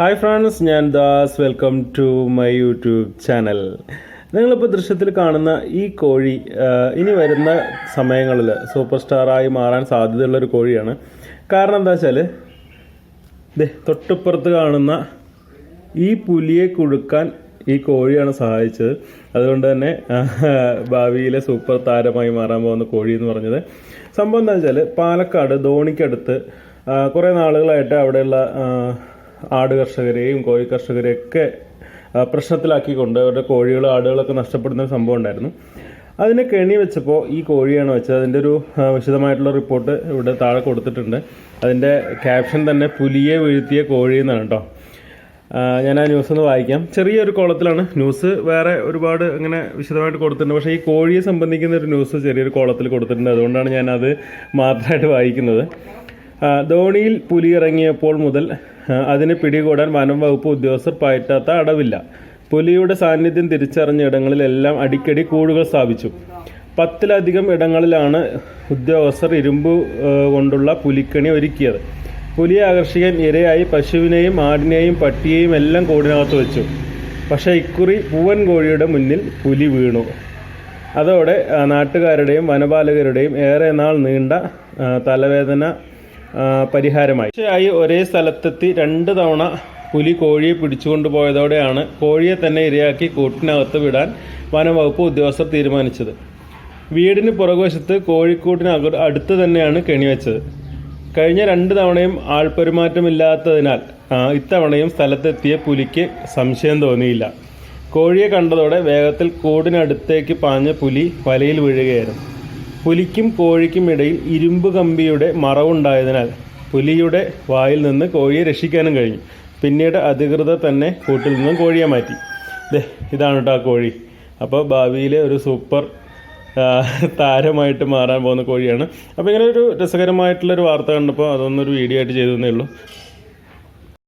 Hi friends ഞാൻ Das. Welcome to my YouTube channel നിങ്ങളിപ്പോൾ ദൃശ്യത്തിൽ കാണുന്ന ഈ കോഴി ഇനി വരുന്ന സമയങ്ങളിൽ സൂപ്പർ സ്റ്റാറായി മാറാൻ സാധ്യതയുള്ളൊരു കോഴിയാണ്. കാരണം എന്താ വെച്ചാൽ ദേ തൊട്ടിപ്പുറത്ത് കാണുന്ന ഈ പുലിയെ കുഴുക്കാൻ ഈ കോഴിയാണ് സഹായിച്ചത്. അതുകൊണ്ട് തന്നെ ഭാവിയിലെ സൂപ്പർ താരമായി മാറാൻ പോകുന്ന കോഴി എന്ന് പറഞ്ഞത്. സംഭവം എന്താ വെച്ചാൽ പാലക്കാട് ധോണിക്കടുത്ത് കുറേ നാളുകളായിട്ട് അവിടെയുള്ള ആട് കർഷകരെയും കോഴി കർഷകരെയൊക്കെ പ്രശ്നത്തിലാക്കിക്കൊണ്ട് അവരുടെ കോഴികൾ ആടുകളൊക്കെ നഷ്ടപ്പെടുന്ന ഒരു സംഭവം ഉണ്ടായിരുന്നു. അതിനെ കെണി വെച്ചപ്പോൾ ഈ കോഴിയാണ് വെച്ചത്. അതിന്റെ ഒരു വിശദമായിട്ടുള്ള റിപ്പോർട്ട് ഇവിടെ താഴെ കൊടുത്തിട്ടുണ്ട്. അതിന്റെ ക്യാപ്ഷൻ തന്നെ പുലിയെ വീഴ്ത്തിയ കോഴി എന്നാണ് കേട്ടോ ഞാൻ ആ ന്യൂസ് ഒന്ന് വായിക്കാം. ചെറിയൊരു കോളത്തിലാണ് ന്യൂസ്. വേറെ ഒരുപാട് അങ്ങനെ വിശദമായിട്ട് കൊടുത്തിട്ടുണ്ട്. പക്ഷേ ഈ കോഴിയെ സംബന്ധിക്കുന്ന ഒരു ന്യൂസ് ചെറിയൊരു കോളത്തിൽ കൊടുത്തിട്ടുണ്ട്. അതുകൊണ്ടാണ് ഞാനത് മാത്രമായിട്ട് വായിക്കുന്നത്. ധോണിയിൽ പുലിയിറങ്ങിയപ്പോൾ മുതൽ അതിനെ പിടികൂടാൻ വനം വകുപ്പ് ഉദ്യോഗസ്ഥർ പയറ്റാത്ത അടവില്ല. പുലിയുടെ സാന്നിധ്യം തിരിച്ചറിഞ്ഞ ഇടങ്ങളിലെല്ലാം അടിക്കടി കൂടുകൾ സ്ഥാപിച്ചു. പത്തിലധികം ഇടങ്ങളിലാണ് ഉദ്യോഗസ്ഥർ ഇരുമ്പ് കൊണ്ടുള്ള പുലിക്കണി ഒരുക്കിയത്. പുലിയെ ആകർഷിക്കാൻ ഇരയായി പശുവിനെയും ആടിനെയും പട്ടിയെയും എല്ലാം കൂടിനകത്ത് വെച്ചു. പക്ഷേ ഇക്കുറി പൂവൻ കോഴിയുടെ മുന്നിൽ പുലി വീണു. അതോടെ നാട്ടുകാരുടെയും വനപാലകരുടെയും ഏറെ നാൾ നീണ്ട തലവേദന പരിഹാരമായി. തീർച്ചയായി ഒരേ സ്ഥലത്തെത്തി രണ്ട് തവണ പുലി കോഴിയെ പിടിച്ചുകൊണ്ട് പോയതോടെയാണ് കോഴിയെ തന്നെ ഇരയാക്കി കൂട്ടിനകത്ത് വിടാൻ വനംവകുപ്പ് ഉദ്യോഗസ്ഥർ തീരുമാനിച്ചത്. വീടിന് പുറകുവശത്ത് കോഴിക്കൂട്ടിന് അടുത്ത് തന്നെയാണ് കെണിവെച്ചത് കഴിഞ്ഞ രണ്ട് തവണയും ആൾപെരുമാറ്റമില്ലാത്തതിനാൽ ഇത്തവണയും സ്ഥലത്തെത്തിയ പുലിക്ക് സംശയം തോന്നിയില്ല. കോഴിയെ കണ്ടതോടെ വേഗത്തിൽ കൂടിനടുത്തേക്ക് പാഞ്ഞ പുലി വലയിൽ വീഴുകയായിരുന്നു. പുലിക്കും കോഴിക്കും ഇടയിൽ ഇരുമ്പ് കമ്പിയുടെ മറവുണ്ടായതിനാൽ പുലിയുടെ വായിൽ നിന്ന് കോഴിയെ രക്ഷിക്കാനും കഴിഞ്ഞു. പിന്നീട് അധികൃതർ തന്നെ കൂട്ടിൽ നിന്നും കോഴിയെ മാറ്റി. ദേ ഇതാണ് കേട്ടോ ആ കോഴി. അപ്പോൾ ഭാവിയിലെ ഒരു സൂപ്പർ താരമായിട്ട് മാറാൻ പോകുന്ന കോഴിയാണ്. അപ്പോൾ ഇങ്ങനെ ഒരു രസകരമായിട്ടുള്ളൊരു വാർത്ത കണ്ടപ്പോൾ അതൊന്നൊരു വീഡിയോ ആയിട്ട് ചെയ്തു തന്നേ ഉള്ളൂ.